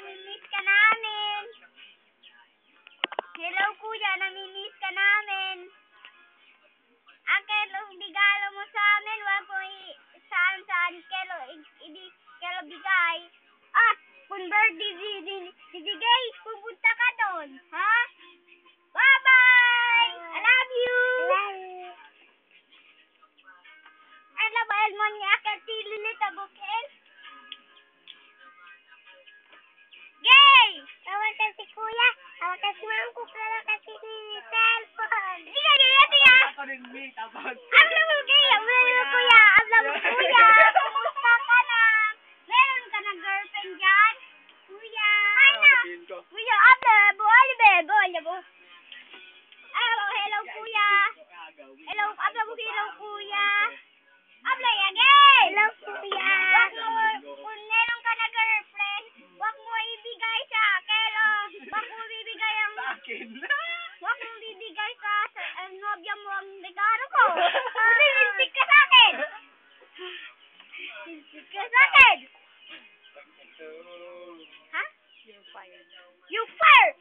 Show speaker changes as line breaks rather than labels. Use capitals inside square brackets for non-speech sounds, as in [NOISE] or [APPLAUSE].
namimiss ka namin. Hello, kuya, namimiss ka namin. Ang kelo bigalo mo sa amin, wag mo i saan saan kelo i- idi kelo bigay. Ah, kung di, bibigay, pupunta ka doon, ha? Bye-bye! I love you! Alam mo, Elmon niya, kasi lilit ako, Kel. Gay! Ko pero kasi ni cellphone. Ka ganyan siya.
Ako rin,
mo kuya. Abla mo kuya. Abla mo kuya. Kumusta ka na? Meron ka na girlfriend dyan? Kuya.
Ko.
Kuya, abla. Buhay be. Mo. Hello, hello kuya. Hello, abla mo hello kuya. Abla
akin. [LAUGHS]
wag mo ibigay sa, sa ang nobya mo ang regalo ko. Kasi ninsik ka sa akin. Ninsik ka sa akin. Ha? You fire.